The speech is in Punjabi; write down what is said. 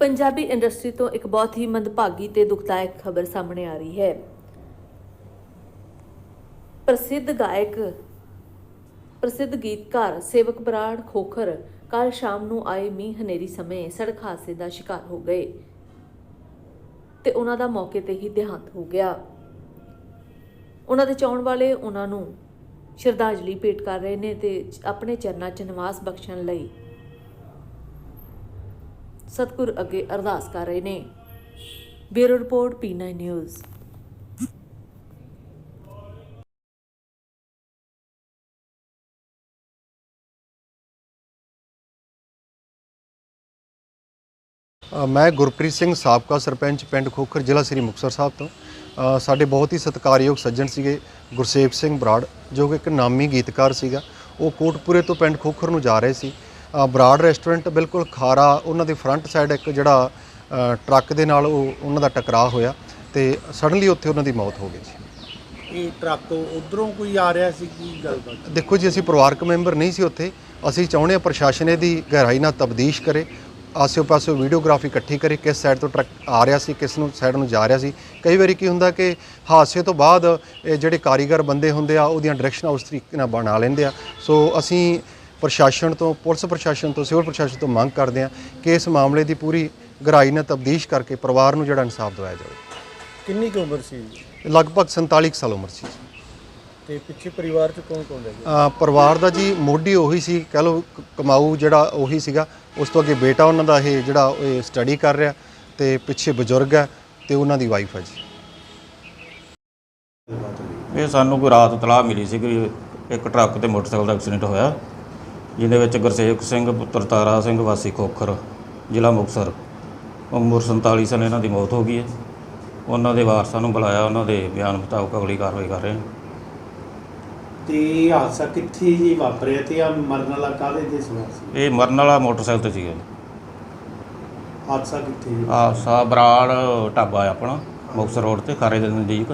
ਪੰਜਾਬੀ ਇੰਡਸਟਰੀ ਤੋਂ ਇੱਕ ਬਹੁਤ ਹੀ ਮੰਦਭਾਗੀ ਤੇ ਦੁਖਦਾਇਕ ਖਬਰ ਸਾਹਮਣੇ ਆ ਰਹੀ ਹੈ। ਪ੍ਰਸਿੱਧ ਗਾਇਕ, ਪ੍ਰਸਿੱਧ ਗੀਤਕਾਰ, ਸੇਵਕ ਬਰਾੜ ਖੋਖਰ ਕੱਲ ਸ਼ਾਮ ਨੂੰ ਆਏ ਮੀਂਹ ਹਨੇਰੀ ਸਮੇਂ ਸੜਕ ਹਾਦਸੇ ਦਾ ਸ਼ਿਕਾਰ ਹੋ ਗਏ ਤੇ ਉਹਨਾਂ ਦਾ ਮੌਕੇ ਤੇ ਹੀ ਦੇਹਾਂਤ ਹੋ ਗਿਆ। ਉਹਨਾਂ ਦੇ ਚਾਹਣ ਵਾਲੇ ਉਹਨਾਂ ਨੂੰ ਸ਼ਰਧਾਂਜਲੀ ਭੇਟ ਕਰ ਰਹੇ ਨੇ ਤੇ ਆਪਣੇ ਚਰਨਾਂ 'ਚ ਨਿਵਾਸ ਬਖਸ਼ਣ ਲਈ ਸਤਿਗੁਰ ਅੱਗੇ ਅਰਦਾਸ ਕਰ ਰਹੇ ਨੇ। ਬਿਊਰੋ ਰਿਪੋਰਟ ਪੀ9 ਨਿਊਜ਼। ਮੈਂ ਗੁਰਪ੍ਰੀਤ ਸਿੰਘ ਸਾਬਕਾ ਸਰਪੰਚ ਪਿੰਡ ਖੋਖਰ, ਜ਼ਿਲ੍ਹਾ ਸ੍ਰੀ ਮੁਕਤਸਰ ਸਾਹਿਬ ਤੋਂ। ਸਾਡੇ ਬਹੁਤ ਹੀ ਸਤਿਕਾਰਯੋਗ ਸੱਜਣ ਸੀਗੇ ਗੁਰਸੇਵ ਸਿੰਘ ਬਰਾੜ, ਜੋ ਕਿ ਇੱਕ ਨਾਮੀ ਗੀਤਕਾਰ ਸੀਗਾ। ਉਹ ਕੋਟਪੁਰੇ ਤੋਂ ਪਿੰਡ ਖੋਖਰ ਨੂੰ ਜਾ ਰਹੇ ਸੀ। ਅ, ਬਰਾੜ ਰੈਸਟੋਰੈਂਟ ਬਿਲਕੁਲ ਖਾਰਾ ਉਹਨਾਂ ਦੇ ਫਰੰਟ ਸਾਈਡ ਇੱਕ ਜਿਹੜਾ ਟਰੱਕ ਦੇ ਨਾਲ ਉਹ ਉਹਨਾਂ ਦਾ ਟਕਰਾਅ ਹੋਇਆ ਤੇ ਸਡਨਲੀ ਉੱਥੇ ਉਹਨਾਂ ਦੀ ਮੌਤ ਹੋ ਗਈ ਸੀ। ਇਹ ਟਰੱਕ ਉਧਰੋਂ ਕੋਈ ਆ ਰਿਹਾ ਸੀ ਕੀ ਗੱਲਬਾਤ? ਦੇਖੋ ਜੀ ਅਸੀਂ ਪਰਿਵਾਰਕ ਮੈਂਬਰ ਨਹੀਂ ਸੀ ਉੱਥੇ। ਅਸੀਂ ਚਾਹੁੰਦੇ ਹਾਂ ਪ੍ਰਸ਼ਾਸਨ ਇਹਦੀ ਗਹਿਰਾਈ ਨਾਲ ਤਬਦੀਸ਼ ਕਰੇ ਆਸਿਓ ਪਾਸਿਓ ਵੀਡੀਓਗ੍ਰਾਫੀ ਇਕੱਠੀ ਕਰੇ ਕਿਸ ਸਾਈਡ ਤੋਂ ਟਰੱਕ ਆ ਰਿਹਾ ਸੀ ਕਿਸ ਨੂੰ ਸਾਈਡ ਨੂੰ ਜਾ ਰਿਹਾ ਸੀ। ਕਈ ਵਾਰੀ ਕੀ ਹੁੰਦਾ ਕਿ ਹਾਦਸੇ ਤੋਂ ਬਾਅਦ ਇਹ ਜਿਹੜੇ ਕਾਰੀਗਰ ਬੰਦੇ ਹੁੰਦੇ ਆ ਉਹਦੀਆਂ ਡਾਇਰੈਕਸ਼ਨ ਉਸ ਤਰੀਕੇ ਨਾਲ ਬਣਾ ਲੈਂਦੇ ਆ। ਸੋ ਅਸੀਂ ਪ੍ਰਸ਼ਾਸਨ ਤੋਂ ਪੁਲਿਸ ਪ੍ਰਸ਼ਾਸਨ ਤੋਂ ਸਿਵਲ ਪ੍ਰਸ਼ਾਸਨ ਤੋਂ ਮੰਗ ਕਰਦੇ ਆ ਕਿ ਇਸ ਮਾਮਲੇ ਦੀ ਪੂਰੀ ਗਹਿਰਾਈ ਨਾਲ ਤਬਦੀਸ਼ ਕਰਕੇ ਪਰਿਵਾਰ ਨੂੰ ਜਿਹੜਾ ਇਨਸਾਫ ਦਿਵਾਇਆ ਜਾਵੇ। ਕਿੰਨੀ ਕੁ ਉਮਰ ਸੀ? ਲਗਭਗ 47 ਕੁ ਸਾਲ ਉਮਰ ਸੀ। ਤੇ ਪਿੱਛੇ ਪਰਿਵਾਰ ਚ ਕੌਣ ਕੌਣ ਰਹਿ ਗਿਆ? ਅ, ਪਰਿਵਾਰ ਦਾ ਜੀ ਮੋਢੀ ਉਹੀ ਸੀ ਕਹ ਲਓ ਕ- ਕਮਾਊ ਜਿਹੜਾ ਉਹੀ ਸੀਗਾ। ਉਸ ਤੋਂ ਅੱਗੇ ਬੇਟਾ ਉਹਨਾਂ ਦਾ ਇਹ ਜਿਹੜਾ ਇਹ ਸਟੱਡੀ ਕਰ ਰਿਹਾ ਤੇ ਪਿੱਛੇ ਬਜ਼ੁਰਗ ਹੈ ਤੇ ਉਹਨਾਂ ਦੀ ਵਾਈਫ ਹੈ ਜੀ। ਇਹ ਸਾਨੂੰ ਕੋਈ ਰਾਤ ਤਲਾਹ ਮਿਲੀ ਸੀ ਕਿ ਇੱਕ ਟਰੱਕ ਤੇ ਮੋਟਰਸਾਈਕਲ ਦਾ ਐਕਸੀਡੈਂਟ ਹੋਇਆ। ਜਿਹਦੇ ਵਿੱਚ ਗੁਰਸੇਵਕ ਸਿੰਘ ਪੁੱਤਰ ਤਾਰਾ ਸਿੰਘ ਵਾਸੀ ਖੋਖਰ ਜ਼ਿਲ੍ਹਾ ਮੁਕਤਸਰ। ਉਮਰ 47 ਸਾਲ ਇਹਨਾਂ ਦੀ ਮੌਤ ਹੋ ਗਈ ਹੈ। ਉਹਨਾਂ ਦੇ ਵਾਰਸਾਂ ਨੂੰ ਬੁਲਾਇਆ ਉਹਨਾਂ ਦੇ ਬਿਆਨ ਮੁਤਾਬਕ ਅਗਲੀ ਕਾਰਵਾਈ ਕਰ ਰਹੇ ਹਾਂ ਤੇ ਇਹ ਹਾਦਸਾ ਕਿੱਥੇ ਜੀ ਵਾਪਰਿਆ ਤੇ ਆ ਮਰਨ ਵਾਲਾ ਕਾਹਦੇ ਤੇ ਸਵਾਰ ਸੀ? ਇਹ ਮਰਨ ਵਾਲਾ ਮੋਟਰਸਾਈਕਲ ਤੇ ਸੀਗਾ ਹਾਦਸਾ ਕਿੱਥੇ ਜੀ? ਆ ਸਾ ਬਰਾੜ ਢਾਬਾ ਹੈ ਆਪਣਾ ਮੁਕਤਸਰ ਰੋਡ ਤੇ ਖਾਰੇ ਦੇ ਨਜ਼ਦੀਕ।